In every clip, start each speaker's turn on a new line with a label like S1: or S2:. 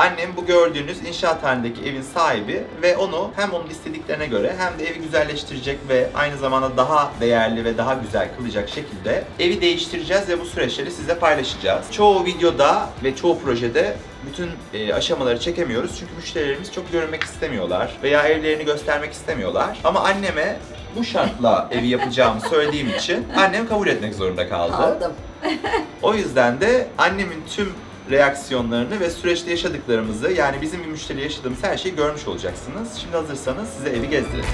S1: Annem bu gördüğünüz inşaat halindeki evin sahibi ve onu hem onun istediklerine göre hem de evi güzelleştirecek ve aynı zamanda daha değerli ve daha güzel kılacak şekilde evi değiştireceğiz ve bu süreçleri size paylaşacağız. Çoğu videoda ve çoğu projede bütün e, aşamaları çekemiyoruz çünkü müşterilerimiz çok görünmek istemiyorlar veya evlerini göstermek istemiyorlar. Ama anneme bu şartla evi yapacağımı söylediğim için annem kabul etmek zorunda kaldı.
S2: Aldım.
S1: O yüzden de annemin tüm reaksiyonlarını ve süreçte yaşadıklarımızı yani bizim bir müşteri yaşadığımız her şeyi görmüş olacaksınız. Şimdi hazırsanız size evi gezdirelim.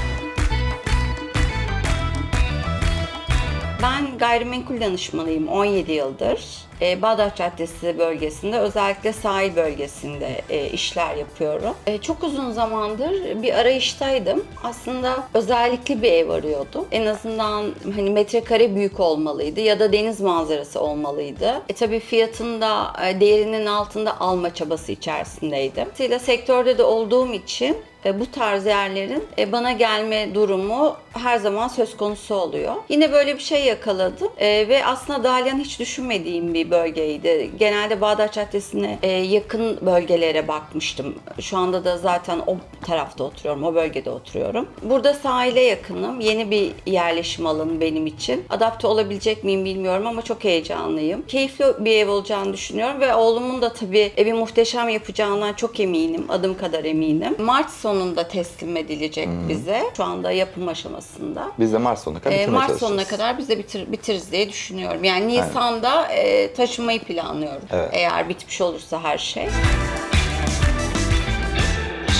S2: Ben gayrimenkul danışmanıyım 17 yıldır. Ee, Bağdat Caddesi bölgesinde özellikle sahil bölgesinde e, işler yapıyorum. E, çok uzun zamandır bir arayıştaydım. Aslında özellikle bir ev arıyordum. En azından hani metrekare büyük olmalıydı ya da deniz manzarası olmalıydı. E tabii fiyatında e, değerinin altında alma çabası içerisindeydim. Dolayısıyla sektörde de olduğum için e, bu tarz yerlerin e, bana gelme durumu her zaman söz konusu oluyor. Yine böyle bir şey yakaladım E, ve aslında Dalyan hiç düşünmediğim bir bölgeydi. Genelde Bağdat Caddesi'ne e, yakın bölgelere bakmıştım. Şu anda da zaten o tarafta oturuyorum, o bölgede oturuyorum. Burada sahile yakınım. Yeni bir yerleşim alanı benim için. Adapte olabilecek miyim bilmiyorum ama çok heyecanlıyım. Keyifli bir ev olacağını düşünüyorum ve oğlumun da tabii evi muhteşem yapacağından çok eminim. Adım kadar eminim. Mart sonunda teslim edilecek bize. Şu anda yapım aşamasında.
S1: Biz de Mart sonuna kadar
S2: Ee,
S1: bitirmeye
S2: Mart sonuna kadar biz de bitir, bitiririz diye düşünüyorum. Yani Nisan'da e, taşımayı planlıyorum.
S1: Evet.
S2: Eğer bitmiş olursa her şey.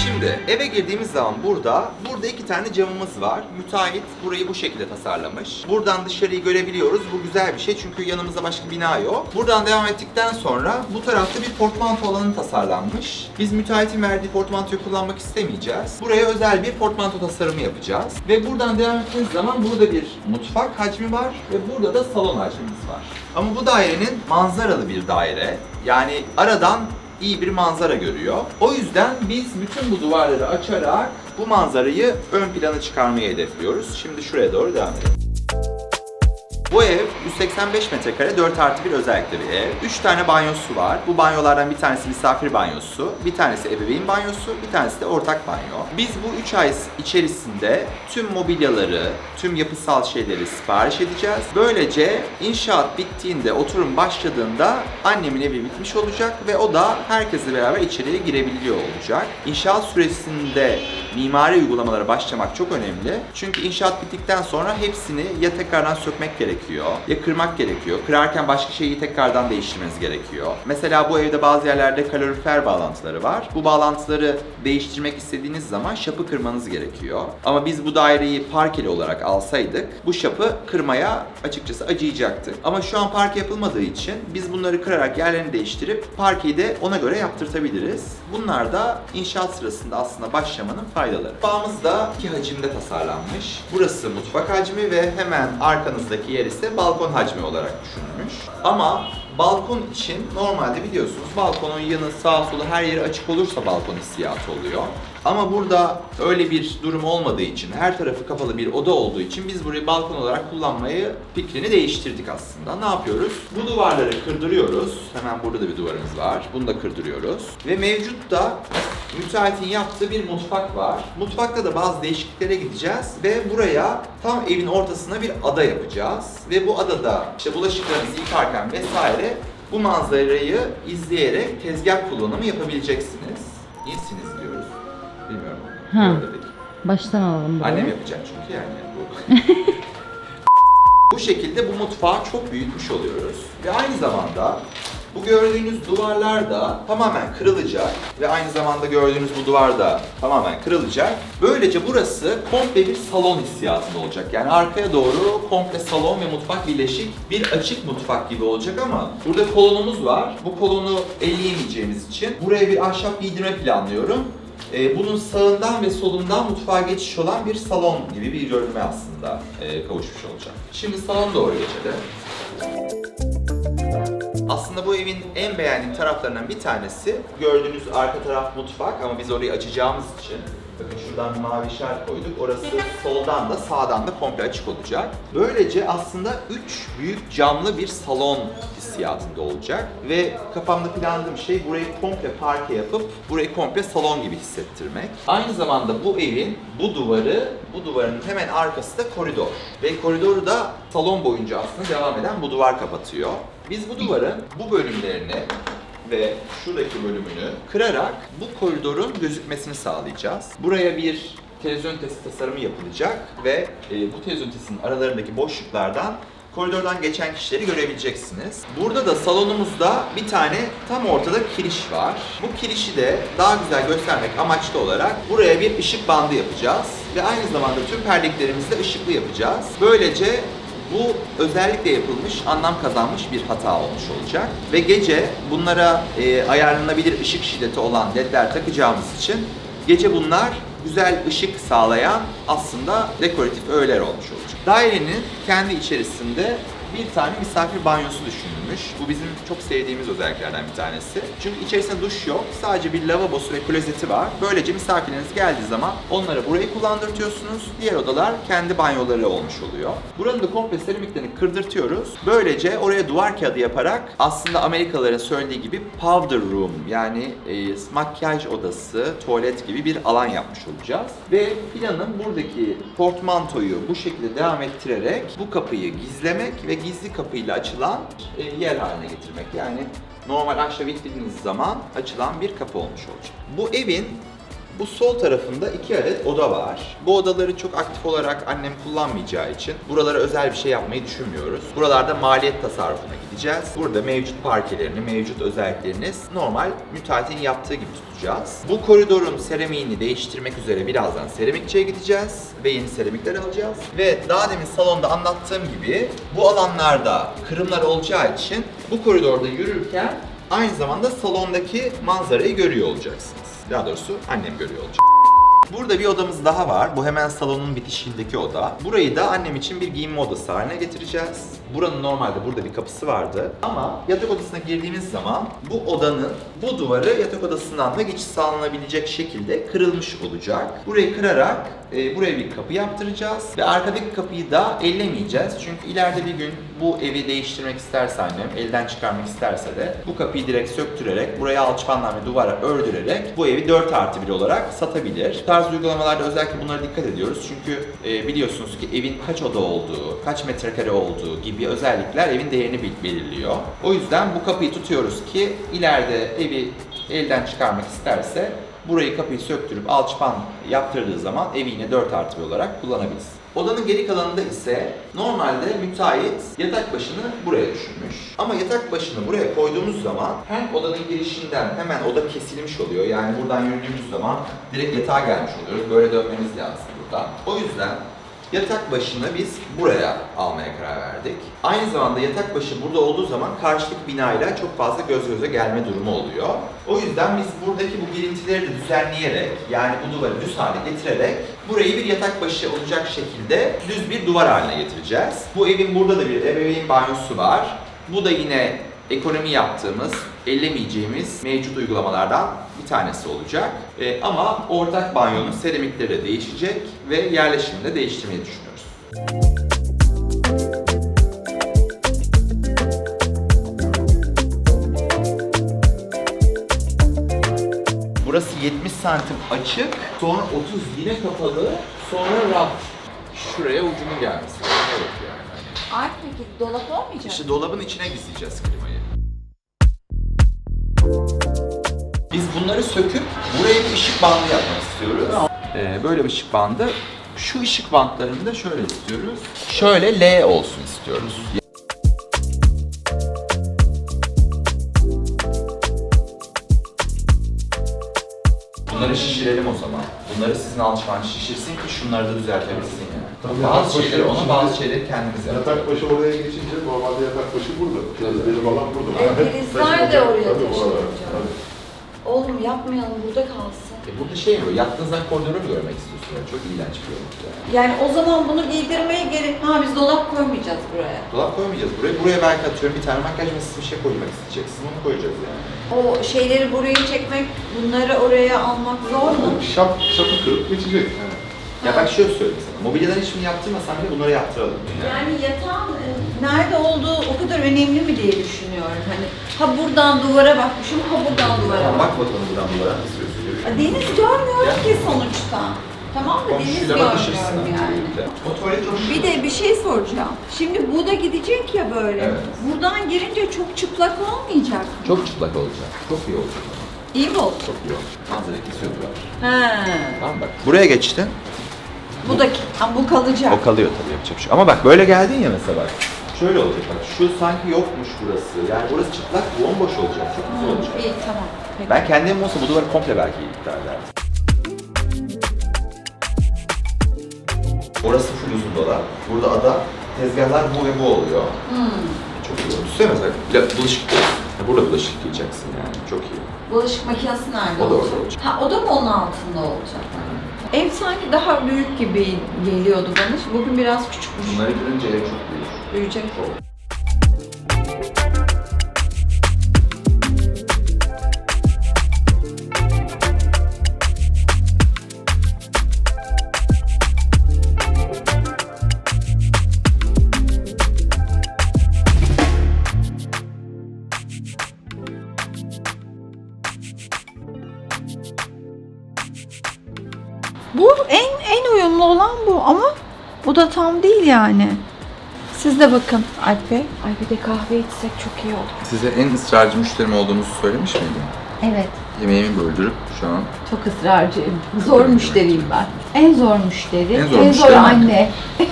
S1: Şimdi eve girdiğimiz zaman burada, burada iki tane camımız var. Müteahhit burayı bu şekilde tasarlamış. Buradan dışarıyı görebiliyoruz. Bu güzel bir şey çünkü yanımızda başka bina yok. Buradan devam ettikten sonra bu tarafta bir portmanto alanı tasarlanmış. Biz müteahhitin verdiği portmantoyu kullanmak istemeyeceğiz. Buraya özel bir portmanto tasarımı yapacağız. Ve buradan devam ettiğiniz zaman burada bir mutfak hacmi var ve burada da salon hacmimiz var. Ama bu dairenin manzaralı bir daire. Yani aradan iyi bir manzara görüyor. O yüzden biz bütün bu duvarları açarak bu manzarayı ön plana çıkarmayı hedefliyoruz. Şimdi şuraya doğru devam edelim. Bu ev 185 metrekare 4 artı 1 özellikle bir ev. 3 tane banyosu var. Bu banyolardan bir tanesi misafir banyosu, bir tanesi ebeveyn banyosu, bir tanesi de ortak banyo. Biz bu 3 ay içerisinde tüm mobilyaları, tüm yapısal şeyleri sipariş edeceğiz. Böylece inşaat bittiğinde, oturum başladığında annemin evi bitmiş olacak ve o da herkesle beraber içeriye girebiliyor olacak. İnşaat süresinde mimari uygulamalara başlamak çok önemli. Çünkü inşaat bittikten sonra hepsini ya tekrardan sökmek gerekiyor, ya kırmak gerekiyor. Kırarken başka şeyi tekrardan değiştirmeniz gerekiyor. Mesela bu evde bazı yerlerde kalorifer bağlantıları var. Bu bağlantıları değiştirmek istediğiniz zaman şapı kırmanız gerekiyor. Ama biz bu daireyi parkeli olarak alsaydık bu şapı kırmaya açıkçası acıyacaktık. Ama şu an parke yapılmadığı için biz bunları kırarak yerlerini değiştirip parkeyi de ona göre yaptırtabiliriz. Bunlar da inşaat sırasında aslında başlamanın faydaları. Mutfağımız da iki hacimde tasarlanmış. Burası mutfak hacmi ve hemen arkanızdaki yer ise balkon hacmi olarak düşünülmüş. Ama balkon için normalde biliyorsunuz balkonun yanı sağa sola her yeri açık olursa balkon hissiyatı oluyor. Ama burada öyle bir durum olmadığı için, her tarafı kapalı bir oda olduğu için biz burayı balkon olarak kullanmayı fikrini değiştirdik aslında. Ne yapıyoruz? Bu duvarları kırdırıyoruz. Hemen burada da bir duvarımız var. Bunu da kırdırıyoruz. Ve mevcut da müteahhitin yaptığı bir mutfak var. Mutfakta da bazı değişikliklere gideceğiz ve buraya tam evin ortasına bir ada yapacağız. Ve bu adada işte bulaşıklarınızı yıkarken vesaire bu manzarayı izleyerek tezgah kullanımı yapabileceksiniz. İyisiniz diyoruz. Bilmiyorum.
S3: Ha. Baştan alalım burayı.
S1: Annem yapacak çünkü yani bu. bu şekilde bu mutfağı çok büyütmüş oluyoruz. Ve aynı zamanda bu gördüğünüz duvarlar da tamamen kırılacak ve aynı zamanda gördüğünüz bu duvar da tamamen kırılacak. Böylece burası komple bir salon hissiyatında olacak. Yani arkaya doğru komple salon ve mutfak birleşik bir açık mutfak gibi olacak ama burada kolonumuz var. Bu kolonu elleyemeyeceğimiz için buraya bir ahşap giydirme planlıyorum. Ee, bunun sağından ve solundan mutfağa geçiş olan bir salon gibi bir görünüme aslında e, kavuşmuş olacak. Şimdi salona doğru geçelim. Aslında bu evin en beğendiğim taraflarından bir tanesi gördüğünüz arka taraf mutfak ama biz orayı açacağımız için Bakın şuradan mavi işaret koyduk. Orası soldan da sağdan da komple açık olacak. Böylece aslında 3 büyük camlı bir salon hissiyatında olacak. Ve kafamda planladığım şey burayı komple parke yapıp burayı komple salon gibi hissettirmek. Aynı zamanda bu evin bu duvarı, bu duvarın hemen arkası da koridor. Ve koridoru da salon boyunca aslında devam eden bu duvar kapatıyor. Biz bu duvarın bu bölümlerini ve şuradaki bölümünü kırarak bu koridorun gözükmesini sağlayacağız. Buraya bir televizyon ünitesi tasarımı yapılacak ve e, bu televizyon ünitesinin aralarındaki boşluklardan koridordan geçen kişileri görebileceksiniz. Burada da salonumuzda bir tane tam ortada kiriş var. Bu kirişi de daha güzel göstermek amaçlı olarak buraya bir ışık bandı yapacağız ve aynı zamanda tüm perdeklerimizi de ışıklı yapacağız. Böylece bu özellikle yapılmış, anlam kazanmış bir hata olmuş olacak. Ve gece bunlara e, ayarlanabilir ışık şiddeti olan ledler takacağımız için gece bunlar güzel ışık sağlayan aslında dekoratif öğeler olmuş olacak. Dairenin kendi içerisinde bir tane misafir banyosu düşünülmüş. Bu bizim çok sevdiğimiz özelliklerden bir tanesi. Çünkü içerisinde duş yok. Sadece bir lavabosu ve klozeti var. Böylece misafirleriniz geldiği zaman onlara burayı kullandırtıyorsunuz. Diğer odalar kendi banyoları olmuş oluyor. Buranın da komple seramiklerini kırdırtıyoruz. Böylece oraya duvar kağıdı yaparak aslında Amerikalıların söylediği gibi powder room yani e, makyaj odası, tuvalet gibi bir alan yapmış olacağız. Ve planın buradaki portmantoyu bu şekilde devam ettirerek bu kapıyı gizlemek ve gizli kapıyla açılan e, yer haline getirmek. Yani normal aşağı ittiğiniz zaman açılan bir kapı olmuş olacak. Bu evin bu sol tarafında iki adet oda var. Bu odaları çok aktif olarak annem kullanmayacağı için buralara özel bir şey yapmayı düşünmüyoruz. Buralarda maliyet tasarrufuna gideceğiz. Burada mevcut parkelerini, mevcut özelliklerini normal müteahhitin yaptığı gibi tutacağız. Bu koridorun seramiğini değiştirmek üzere birazdan seramikçiye gideceğiz ve yeni seramikler alacağız. Ve daha demin salonda anlattığım gibi bu alanlarda kırımlar olacağı için bu koridorda yürürken aynı zamanda salondaki manzarayı görüyor olacaksınız. Daha doğrusu annem görüyor olacak. Burada bir odamız daha var. Bu hemen salonun bitişiğindeki oda. Burayı da annem için bir giyinme odası haline getireceğiz. Buranın normalde burada bir kapısı vardı. Ama yatak odasına girdiğimiz zaman bu odanın bu duvarı yatak odasından da geçiş sağlanabilecek şekilde kırılmış olacak. Burayı kırarak e, buraya bir kapı yaptıracağız. Ve arkadaki kapıyı da ellemeyeceğiz. Çünkü ileride bir gün bu evi değiştirmek isterse annem, elden çıkarmak isterse de bu kapıyı direkt söktürerek, buraya alçıpandan ve duvara ördürerek bu evi 4 artı 1 olarak satabilir. Bu tarz uygulamalarda özellikle bunlara dikkat ediyoruz. Çünkü e, biliyorsunuz ki evin kaç oda olduğu, kaç metrekare olduğu gibi özellikler evin değerini belirliyor. O yüzden bu kapıyı tutuyoruz ki ileride evi elden çıkarmak isterse burayı kapıyı söktürüp alçıpan yaptırdığı zaman evi yine 4 artı 1 olarak kullanabiliriz. Odanın geri kalanında ise normalde müteahhit yatak başını buraya düşünmüş. Ama yatak başını buraya koyduğumuz zaman hem odanın girişinden hemen oda kesilmiş oluyor. Yani buradan yürüdüğümüz zaman direkt yatağa gelmiş oluyoruz. Böyle dönmemiz lazım buradan. O yüzden Yatak başını biz buraya almaya karar verdik. Aynı zamanda yatak başı burada olduğu zaman karşılık binayla çok fazla göz göze gelme durumu oluyor. O yüzden biz buradaki bu girintileri de düzenleyerek yani bu duvarı düz hale getirerek burayı bir yatak başı olacak şekilde düz bir duvar haline getireceğiz. Bu evin burada da bir ebeveyn banyosu var. Bu da yine ekonomi yaptığımız, ellemeyeceğimiz mevcut uygulamalardan bir tanesi olacak. Ee, ama ortak banyonun seramikleri de değişecek ve yerleşimini de değiştirmeyi düşünüyoruz. Burası 70 santim açık, sonra 30 yine kapalı, sonra raf. Şuraya ucunun gelmesi. Evet yani.
S2: Ay peki dolap olmayacak
S1: İşte dolabın içine gizleyeceğiz klimayı. Biz bunları söküp buraya bir ışık bandı yapmak istiyoruz. Ee, böyle bir ışık bandı. Şu ışık bantlarını da şöyle istiyoruz. Şöyle L olsun istiyoruz. Alışman şişirsin ki şunları da düzeltebilsin yani.
S3: Tabii,
S1: bazı
S3: yatak
S1: şeyleri ona, bazı şeyleri kendimiz yapacağız.
S3: Yatak başı oraya geçince normalde yatak başı burada. Prizleri falan burada.
S2: E, prizler de oraya
S3: tabii.
S2: Oğlum yapmayalım burada kalsın.
S1: E burada şey mi? Yattığın zaman koridoru mu görmek istiyorsun? Yani çok iğrenç bir görüntü yani.
S2: Yani o zaman bunu giydirmeye gerek... Ha biz dolap koymayacağız buraya.
S1: Dolap koymayacağız buraya. Buraya belki atıyorum bir tane makyaj masası bir şey koymak isteyeceksin. Onu koyacağız yani.
S2: O şeyleri buraya çekmek, bunları oraya almak zor mu?
S3: Şap, şapı kırıp geçecek.
S1: Ya bak şöyle söyleyeyim sana. Mobilyadan hiçbirini yaptırmasam bile bunları yaptıralım. Yani.
S2: Yani yatağın e, nerede olduğu o kadar önemli mi diye düşünüyorum. Hani ha buradan duvara bakmışım, ha buradan duvara bak.
S1: bak bakalım buradan duvara nasıl gözüküyor.
S2: Deniz görmüyorum ki sonuçta. Tamam mı? Deniz
S1: Komşuyla bakışırsın.
S2: görmüyorum yani.
S1: O tuvalet hoş.
S2: Bir de bir şey soracağım. Şimdi bu da gidecek ya böyle.
S1: Evet.
S2: Buradan girince çok çıplak olmayacak mı?
S1: Çok çıplak olacak. Çok iyi olacak.
S2: İyi mi oldu?
S1: Çok iyi olacak. Manzara kesiyordular.
S2: He.
S1: Tamam bak. Buraya geçtin.
S2: Bu da ha, bu kalacak.
S1: O kalıyor tabii yapacak bir şey. Ama bak böyle geldin ya mesela bak. Şöyle olacak bak. Şu sanki yokmuş burası. Yani burası çıplak, bomboş olacak. Çok güzel olacak.
S2: İyi tamam. Peki.
S1: Ben kendim olsa bu duvarı komple belki iptal ederdim. Orası full uzun dolap. Burada ada, tezgahlar bu ve bu oluyor.
S2: Hmm.
S1: Çok iyi. Düşünsene mesela bula- bulaşık. Burada bulaşık yıkayacaksın yani. Çok iyi.
S2: Bulaşık makinesi nerede
S1: O da orada
S2: olacak? Ha o da mı onun altında olacak? Ev sanki daha büyük gibi geliyordu bana. Bugün biraz küçükmüş.
S1: Bunları görünce ev çok büyür.
S2: Büyüyecek. Bu en en uyumlu olan bu ama bu da tam değil yani. Siz de bakın Alp Bey. Ay bir de kahve içsek çok iyi olur.
S1: Size en ısrarcı müşterim olduğumuzu söylemiş miydim?
S2: Evet.
S1: Yemeğimi böldürüp şu an
S2: Çok ısrarcıyım. Zor müşteriyim ben. En zor müşteri,
S1: En
S2: en
S1: zor
S2: zor,
S1: müşteri.
S2: anne.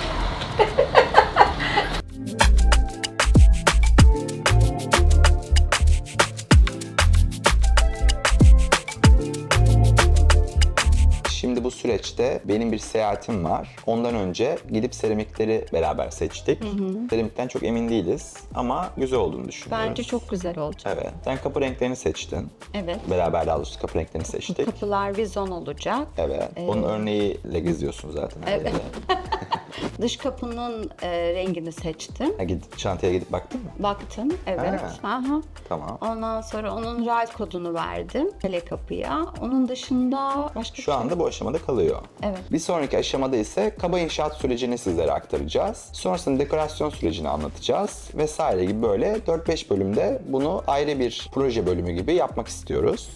S1: süreçte benim bir seyahatim var. Ondan önce gidip seramikleri beraber seçtik. Seramikten çok emin değiliz ama güzel olduğunu düşünüyoruz.
S2: Bence çok güzel olacak.
S1: Evet. Sen kapı renklerini seçtin.
S2: Evet.
S1: Beraber daha doğrusu kapı renklerini seçtik.
S2: Kapılar vizon olacak.
S1: Evet. Onun örneğiyle geziyorsun zaten.
S2: Evet. Dış kapının e, rengini seçtim.
S1: Ha, gidip, çantaya gidip baktın mı?
S2: Baktım, evet. Aha.
S1: Tamam.
S2: Ondan sonra onun RAL kodunu verdim tele kapıya. Onun dışında başka
S1: Şu
S2: şey
S1: anda bu aşamada kalıyor.
S2: Evet.
S1: Bir sonraki aşamada ise kaba inşaat sürecini sizlere aktaracağız. Sonrasında dekorasyon sürecini anlatacağız vesaire gibi böyle 4-5 bölümde bunu ayrı bir proje bölümü gibi yapmak istiyoruz.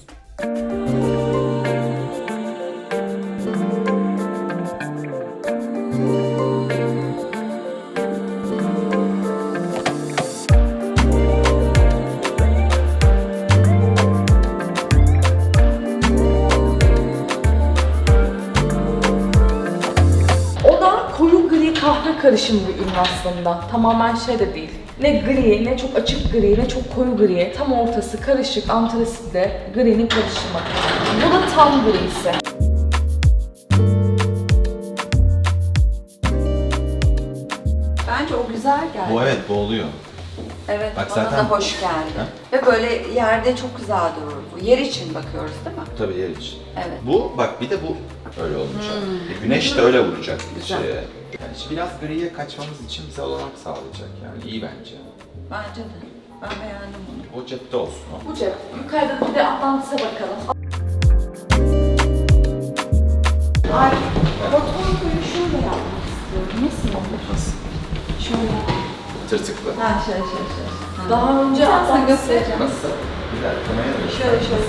S4: O kahve karışımı bir ürün aslında. Tamamen şey de değil. Ne gri, ne çok açık gri, ne çok koyu gri. Tam ortası karışık, antrasitle gri'nin karışımı. Bu da tam grisi.
S2: Bence o güzel geldi.
S1: evet bu oluyor.
S2: Evet,
S1: Bak
S2: bana
S1: zaten-
S2: da hoş geldi.
S1: Ha?
S2: Ve böyle yerde çok güzel durur bu. Yer için bakıyoruz değil mi?
S1: Tabii yer için.
S2: Evet.
S1: Bu bak bir de bu öyle olacak. E, güneş de öyle vuracak
S2: Güzel.
S1: içeriye. Yani işte biraz griye kaçmamız için bize olanak sağlayacak yani iyi bence.
S2: Bence de. Ben beğendim bunu.
S1: O cepte olsun o.
S4: Bu cep. Yukarıda bir de Atlantis'e bakalım.
S2: Ay, portfolyoyu şöyle yapmak istiyorum. Nasıl olur?
S1: Nasıl?
S2: Şöyle.
S1: Tırtıklı.
S2: Ha şöyle şöyle şöyle.
S4: Daha önce Atlantis'e...
S2: göstereceğim.
S1: Nasıl? Bir dakika göster.
S2: Şöyle şöyle.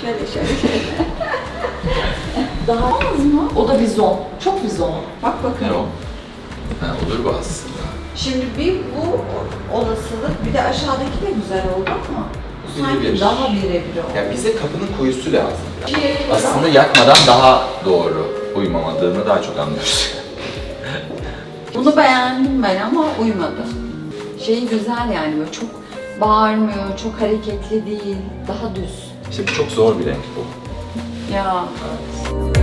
S2: Şöyle şöyle şöyle.
S4: Daha az mı? O da vizon. Çok vizon.
S2: Bak bakalım.
S1: Ne o? Ha, olur bu aslında.
S2: Şimdi bir bu olasılık, bir de aşağıdaki de güzel oldu ama bu sanki
S1: Birebir.
S2: daha birebir oldu.
S1: Ya bize kapının koyusu lazım. biraz.
S2: Şey,
S1: Aslında yakmadan daha doğru uymamadığını daha çok anlıyoruz.
S2: Bunu beğendim ben ama uymadı. Şeyi güzel yani böyle çok bağırmıyor, çok hareketli değil, daha düz.
S1: İşte çok zor bir renk bu.
S2: Ya
S1: Evet.